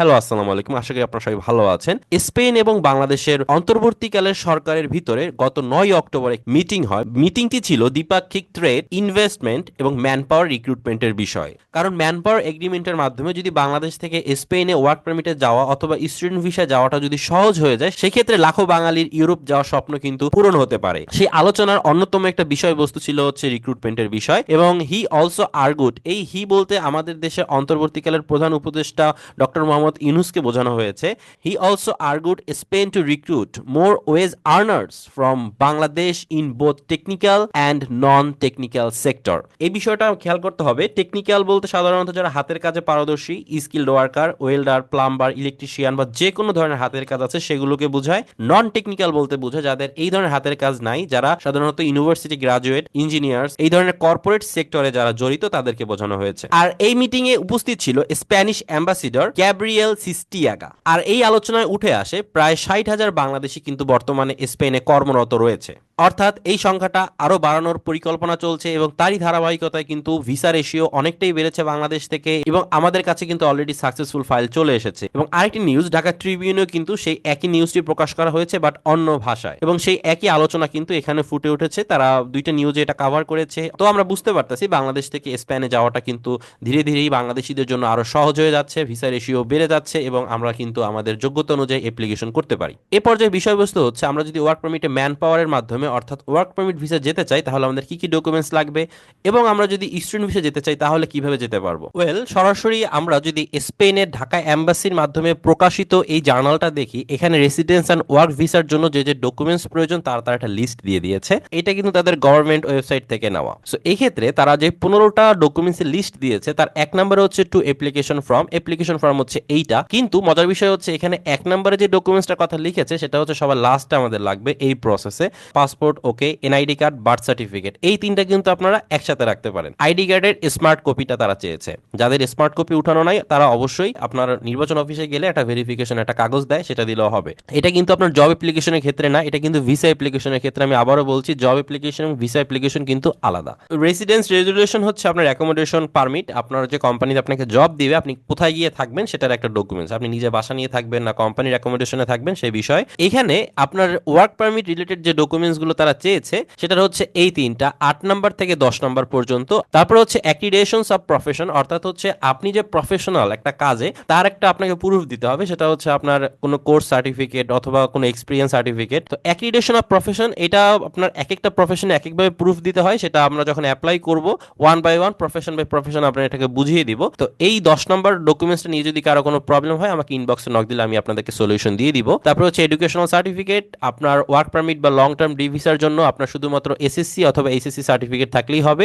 Hello, আসসালামু আলাইকুম। আশা করি আপনারা সবাই ভালো আছেন। স্পেন এবং বাংলাদেশের অন্তর্বর্তীকালের সরকারের ভিতরে গত নয় অক্টোবরে মিটিং হয়। মিটিংটি ছিল দ্বিপাক্ষিক ট্রেড, ইনভেস্টমেন্ট এবং ম্যান পাওয়ার রিক্রুটমেন্টের বিষয়। কারণ ম্যান পাওয়ার এগ্রিমেন্টের মাধ্যমে যদি বাংলাদেশ থেকে স্পেনে ওয়ার্ক পারমিটে যাওয়া অথবা স্টুডেন্ট ভিসা যাওয়াটা যদি সহজ হয়ে যায়, সেক্ষেত্রে লাখো বাঙালির ইউরোপ যাওয়ার স্বপ্ন কিন্তু পূরণ হতে পারে। সেই আলোচনার অন্যতম একটা বিষয়বস্তু ছিল হচ্ছে রিক্রুটমেন্টের বিষয় এবং হি অলসো আরগুড। এই হি বলতে আমাদের দেশের অন্তর্বর্তীকালের প্রধান উপদেষ্টা ডক্টর মোহাম্মদ ইউনুসকে বোঝানো হয়েছে। He also argued Spain to recruit more wage earners from Bangladesh in both technical and non technical sector এই বিষয়টা খেয়াল করতে হবে। টেকনিক্যাল বলতে সাধারণত যারা হাতের কাজে পারদর্শী skilled worker welder plumber electrician বা যে কোনো ধরনের হাতের কাজ আছে, সেগুলোকে বোঝায়। নন টেকনিক্যাল বলতে বোঝায় যাদের এই ধরনের হাতের কাজ নাই, যারা সাধারণত ইউনিভার্সিটি গ্রাজুয়েট ইঞ্জিনিয়ার্স এই ধরনের কর্পোরেট সেক্টরে যারা জড়িত, তাদেরকে বোঝানো হয়েছে। আর এই মিটিং এ উপস্থিত ছিল স্প্যানিশ অ্যাম্বাসিডর গ্যাব্রিয়েল সিস্টিয়াগা আর এই আলোচনায় উঠে আসে প্রায় ষাট হাজার বাংলাদেশি কিন্তু বর্তমানে স্পেনে কর্মরত রয়েছে। অর্থাৎ এই সংখ্যাটা আরও বাড়ানোর পরিকল্পনা চলছে এবং তারই ধারাবাহিকতায় কিন্তু ভিসা রেশিও অনেকটাই বেড়েছে বাংলাদেশ থেকে এবং আমাদের কাছে কিন্তু অলরেডি সাকসেসফুল ফাইল চলে এসেছে। এবং আরেকটি নিউজ ঢাকা ট্রিবিউনেও কিন্তু সেই একই নিউজটি প্রকাশ করা হয়েছে বাট অন্য ভাষায়। এবং সেই একই আলোচনা কিন্তু এখানে ফুটে উঠেছে, তারা দুইটা নিউজে এটা কাভার করেছে। তো আমরা বুঝতে পারতেছি বাংলাদেশ থেকে স্পেনে যাওয়াটা কিন্তু ধীরে ধীরেই বাংলাদেশিদের জন্য আরও সহজ হয়ে যাচ্ছে, ভিসা রেশিও বেড়ে যাচ্ছে এবং আমরা কিন্তু আমাদের যোগ্যতা অনুযায়ী অ্যাপ্লিকেশন করতে পারি। এ পর্যায়ে বিষয়বস্তু হচ্ছে, আমরা যদি ওয়ার্ক পারমিটে ম্যান পাওয়ারের মাধ্যমে, অর্থাৎ ওয়ার্ক পারমিট ভিসা যেতে চাই, তাহলে আমাদের কি কি ডকুমেন্টস লাগবে? এবং আমরা যদি স্টুডেন্ট ভিসা যেতে চাই, তাহলে কীভাবে যেতে পারব? ওয়েল সরাসরি আমরা যদি স্পেনের ঢাকা অ্যাম্বাসির মাধ্যমে প্রকাশিত এই জার্নালটা দেখি, এখানে রেসিডেন্স অ্যান্ড ওয়ার্ক ভিসার জন্য যে যে ডকুমেন্টস প্রয়োজন, তার, তারা একটা লিস্ট দিয়ে দিয়েছে। এটা কিন্তু তাদের গভর্নমেন্ট ওয়েবসাইট থেকে নেওয়া। সো এই ক্ষেত্রে তারা যে পনেরোটা ডকুমেন্টস লিস্ট দিয়েছে, তার এক নম্বরে হচ্ছে to application form application form হচ্ছে এইটা। কিন্তু মজার বিষয় হচ্ছে এখানে এক নম্বরে যে ডকুমেন্টসটার কথা লিখেছে, সেটা হচ্ছে সবার লাস্টে আমাদের লাগবে এই প্রসেসে passport okay NID card birth certificate এই তিনটা কিন্তু আপনারা একসাথে রাখতে পারেন। আইডি কার্ডের স্মার্ট কপিটা তারা চেয়েছে। যাদের স্মার্ট কপি উঠানো নাই, তারা অবশ্যই আপনার নির্বাচন অফিসে গেলে একটা ভেরিফিকেশন একটা কাগজ দেয়, সেটা দিলেও হবে। এটা কিন্তু আপনার জব অ্যাপ্লিকেশনের ক্ষেত্রে না, এটা কিন্তু ভিসা অ্যাপ্লিকেশনের ক্ষেত্রে আমি আবারও বলছি জব অ্যাপ্লিকেশন এবং ভিসা অ্যাপ্লিকেশন কিন্তু আলাদা। রেসিডেন্স রেজুলেশন হচ্ছে আপনার অ্যাকোমোডেশন পারমিট আপনার যে কোম্পানিতে আপনাকে জব দিবে, আপনি কোথায় গিয়ে থাকবেন, সেটার একটা ডকুমেন্টস আপনি নিজে বাসা নিয়ে থাকবেন না কোম্পানির অ্যাকোমোডেশনে থাকবেন সেই বিষয়। এখানে আপনার ওয়ার্ক পারমিট রিলেটেড যে ডকুমেন্টসগুলো তারা চেয়েছে সেটা হচ্ছে এই তিনটা। আট নাম্বার থেকে দশ নাম্বার পর্যন্ত। তারপর হচ্ছে অ্যাক্রিডেশনস অফ প্রফেশন অর্থাৎ হচ্ছে আপনি যে প্রফেশনাল একটা কাজে, তার একটা আপনাকে প্রুফ দিতে হবে। সেটা হচ্ছে আপনার কোনো কোর্স সার্টিফিকেট অথবা কোনো এক্সপিরিয়েন্স সার্টিফিকেট তো অ্যাক্রিডেশন অফ প্রফেশন এটা আপনার এক একটা প্রফেশনে এক একভাবে প্রুফ দিতে হয়। সেটা আমরা যখন অ্যাপ্লাই করব one by one profession by profession আপনার এটাকে বুঝিয়ে দিব। তো এই দশ নম্বর ডকুমেন্টসটা নিয়ে যদি কারও কোনো প্রবলেম হয়, আমাকে ইনবক্সে নক দিলে আমি আপনাদেরকে সলিউশন দিয়ে দিব। তারপর হচ্ছে এডুকেশনাল সার্টিফিকেট আপনার ওয়ার্ক পারমিট বা লং টার্ম ডি ভিসার জন্য আপনার শুধুমাত্র এসএসসি অথবা এইচএসসি সার্টিফিকেট থাকলেই হবে।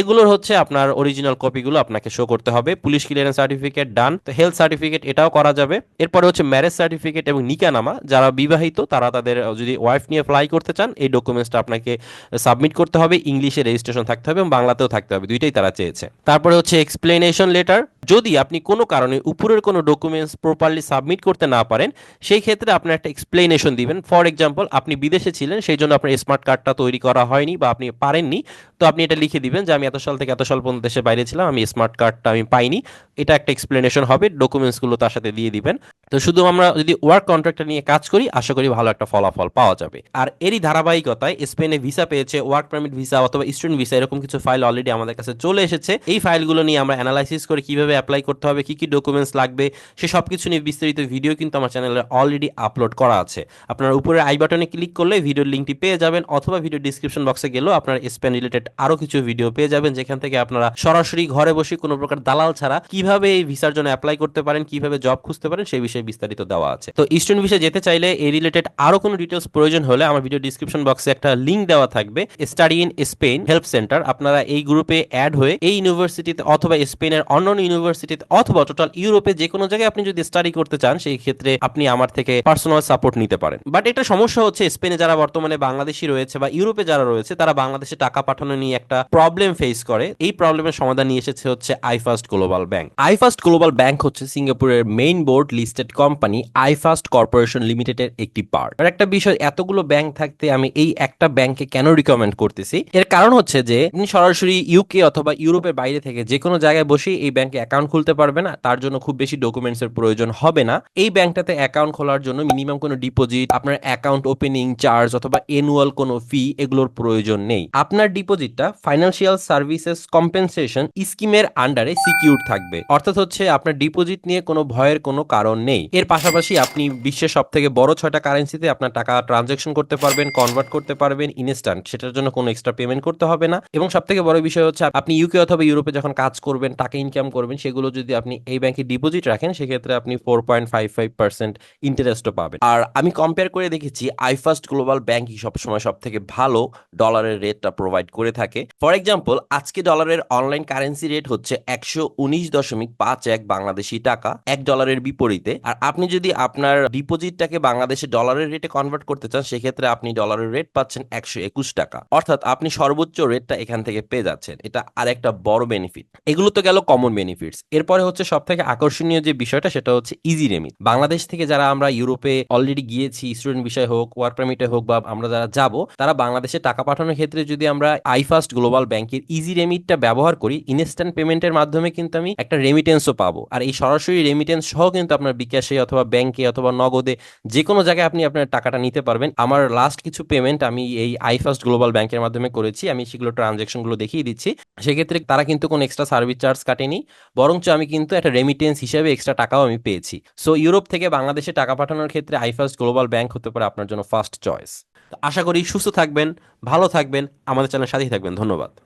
এগুলোর হচ্ছে আপনার অরিজিনাল কপিগুলো আপনাকে শো করতে হবে। পুলিশ ক্লিয়ারেন্স সার্টিফিকেট ডান তো হেলথ সার্টিফিকেট এটাও করা যাবে। এরপরে হচ্ছে ম্যারেজ সার্টিফিকেট এবং নিকানামা, যারা বিবাহিত, তারা তাদের যদি ওয়াইফ নিয়ে ফ্লাই করতে চান, এই ডকুমেন্টসটা আপনাকে সাবমিট করতে হবে। ইংলিশে রেজিস্ট্রেশন থাকতে হবে এবং বাংলাতেও থাকতে হবে। দুইটাই তারা চেয়েছে। তারপরে হচ্ছে এক্সপ্লেনেশন লেটার যদি আপনি কোনো কারণে উপরের কোনো ডকুমেন্টস প্রপারলি সাবমিট করতে না পারেন, সেই ক্ষেত্রে আপনি একটা এক্সপ্লেনেশন দিবেন। ফর এক্সাম্পল আপনি বিদেশে ছিলেন, সেই জন্য আপনার স্মার্ট কার্ডটা তৈরি করা হয়নি বা আপনি পারেননি। তো আপনি এটা লিখে দিবেন যে, আমি এত সাল থেকে এত সাল পর্যন্ত দেশে বাইরে ছিলাম, আমি স্মার্ট কার্ডটা আমি পাইনি। এটা একটা এক্সপ্লেনেশন হবে ডকুমেন্টসগুলো তার সাথে দিয়ে দিবেন। তো শুধু আমরা যদি ওয়ার্ক কন্ট্রাক্টটা নিয়ে কাজ করি, আশা করি ভালো একটা ফলাফল পাওয়া যাবে। আর এরই ধারাবাহিকতায় স্পেনে ভিসা পেয়েছে ওয়ার্ক পারমিট ভিসা অথবা স্টুডেন্ট ভিসা এরকম কিছু ফাইল অলরেডি আমাদের কাছে চলে এসেছে। এই ফাইলগুলো নিয়ে আমরা অ্যানালাইসিস করে কীভাবে অ্যাপ্লাই করতে হবে, কি কি ডকুমেন্টস লাগবে সে সব কিছু নিয়ে বিস্তারিত ভিডিও কিন্তু আমার চ্যানেলে অলরেডি আপলোড করা আছে। আপনার উপরে আই বাটনে ক্লিক করলে ভিডিওর লিঙ্কটি পেয়ে যাবেন, অথবা ভিডিও ডিসক্রিপশন বক্সে গেলেও আপনার স্পেন রিলেটেড আরও কিছু ভিডিও পেয়ে যাবেন, যেখান থেকে আপনারা সরাসরি ঘরে বসে কোনো প্রকার দালাল ছাড়া কীভাবে এই ভিসার জন্য অ্যাপ্লাই করতে পারেন, কীভাবে জব খুঁজতে পারেন, সেই বিষয়ে বিস্তারিত দেওয়া আছে। তো স্টুডেন্ট ভিসা যেতে চাইলে এই রিলেটেড আরও কোনো ডিটেলস প্রয়োজন হলে আমার ভিডিও ডিসক্রিপশন বক্সে একটা লিঙ্ক দেওয়া থাকবে study in Spain help centre আপনারা এই গ্রুপে অ্যাড হয়ে এই ইউনিভার্সিটিতে অথবা স্পেনের অন্যান্য ইউনিভার্সিটিতে অথবা টোটাল ইউরোপে যে কোনো জায়গায় আপনি যদি স্টাডি করতে চান, সেই ক্ষেত্রে আপনি আমার থেকে পার্সোনাল সাপোর্ট নিতে পারেন। বাট এটা সমস্যা হচ্ছে স্পেনে যারা বর্তমানে বাংলাদেশি রয়েছে বা ইউরোপে যারা রয়েছে, তারা বাংলাদেশে টাকা পাঠানো নিয়ে একটা প্রবলেম ফেস করে। এই প্রবলেমের সমাধান নিয়ে এসেছে হচ্ছে I First Global Bank I First Global Bank হচ্ছে সিঙ্গাপুরের main board listed company iFAST corporation লিমিটেডের একটি পার্ট আর একটা বিষয়, এতগুলো ব্যাংক থাকতে আমি এই একটা ব্যাংকে কেন রিকমেন্ড করতেছি? এর কারণ হচ্ছে যে, আপনি সরাসরি ইউকে অথবা ইউরোপের বাইরে থেকে যে কোনো জায়গায় বসেই এই ব্যাংকে অ্যাকাউন্ট খুলতে পারবেন না তার জন্য খুব বেশি ডকুমেন্টস এর প্রয়োজন হবে না। এই ব্যাংকটাতে অ্যাকাউন্ট খোলার জন্য মিনিমাম কোনো ডিপোজিট আপনার অ্যাকাউন্ট ওপেনিং চার্জ অথবা এনুয়াল কোনো ফি এগুলোর প্রয়োজন নেই। আপনার ডিপোজিটটা ফাইন্যান্সিয়াল সার্ভিসেস কম্পেনসেশন স্কিমের আন্ডারে সিকিউর থাকবে। অর্থাৎ হচ্ছে আপনার ডিপোজিট নিয়ে কোনো ভয়ের কোনো কারণ নেই। এর পাশাপাশি আপনি বিশ্বের সব থেকে বড় ছয়টা কারেন্সিতে আপনার টাকা ট্রানজাকশন করতে পারবেন কনভার্ট করতে পারবেন ইনস্ট্যান্ট সেটার জন্য কোনো এক্সট্রা পেমেন্ট করতে হবে না। এবং সব থেকে বড় বিষয় হচ্ছে আপনি ইউকে অথবা ইউরোপে যখন কাজ করবেন, টাকা ইনকাম করবেন, সেগুলো যদি আপনি এই ব্যাংকে ডিপোজিট রাখেন সেক্ষেত্রে আপনি four point five five percent ইন্টারেস্টও পাবেন। আর আমি কম্পেয়ার করে দেখেছি আইফাস্ট গ্লোবাল ব্যাংকই সবসময় সব থেকে ভালো ডলারের রেটটা প্রোভাইড করে থাকে। ফর এক্সাম্পল আজকে ডলারের অনলাইন কারেন্সি রেট হচ্ছে একশো উনিশ দশমিক পাঁচ এক বাংলাদেশি টাকা, এক ডলারের বিপরীতে। আর আপনি যদি আপনার ডিপোজিটটাকে বাংলাদেশে ডলারের রেটে কনভার্ট করতে চান, সেক্ষেত্রে আপনি ডলারের রেট পাচ্ছেন একশো একুশ টাকা। অর্থাৎ আপনি সর্বোচ্চ রেটটা এখান থেকে পেয়ে যাচ্ছেন। এটা আর একটা বড় বেনিফিট এগুলো তো গেল কমন বেনিফিটস এরপরে হচ্ছে সব থেকে আকর্ষণীয় যে বিষয়টা সেটা হচ্ছে ইজি রেমিট বাংলাদেশ থেকে যারা আমরা ইউরোপে অলরেডি গিয়েছি স্টুডেন্ট বিষয় হোক ওয়ার্ক পারমিটে হোক বা আমরা যারা যাব, তারা বাংলাদেশে টাকা পাঠানোর ক্ষেত্রে যদি আমরা আইফাস্ট গ্লোবাল ব্যাংকের ইজি রেমিটটা ব্যবহার করি ইনস্ট্যান্ট পেমেন্টের মাধ্যমে কিন্তু আমি একটা রেমিটেন্সও পাবো। আর এই সরাসরি রেমিটেন্স সহ কিন্তু আপনার বিকাশে অথবা ব্যাংকে অথবা নগদে যে কোনো জায়গায় আপনি আপনার টাকাটা নিতে পারবেন। আমার লাস্ট কিছু পেমেন্ট আমি এই আইফাস্ট গ্লোবাল ব্যাংকের মাধ্যমে করেছি, আমি সেগুলো ট্রানজ্যাকশনগুলো দেখিয়ে দিচ্ছি। সেক্ষেত্রে তারা কিন্তু কোনো এক্সট্রা সার্ভিস চার্জ কাটেনি, বরঞ্চ আমি কিন্তু একটা রেমিটেন্স হিসেবে এক্সট্রা টাকাও আমি পেয়েছি। সো ইউরোপ থেকে বাংলাদেশে টাকা পাঠানোর ক্ষেত্রে আইফার্স্ট গ্লোবাল ব্যাংক হতে পারে আপনার জন্য ফার্স্ট চয়েস আশা করি সুস্থ থাকবেন, ভালো থাকবেন, আমাদের চ্যানেল সাথেই থাকবেন। ধন্যবাদ।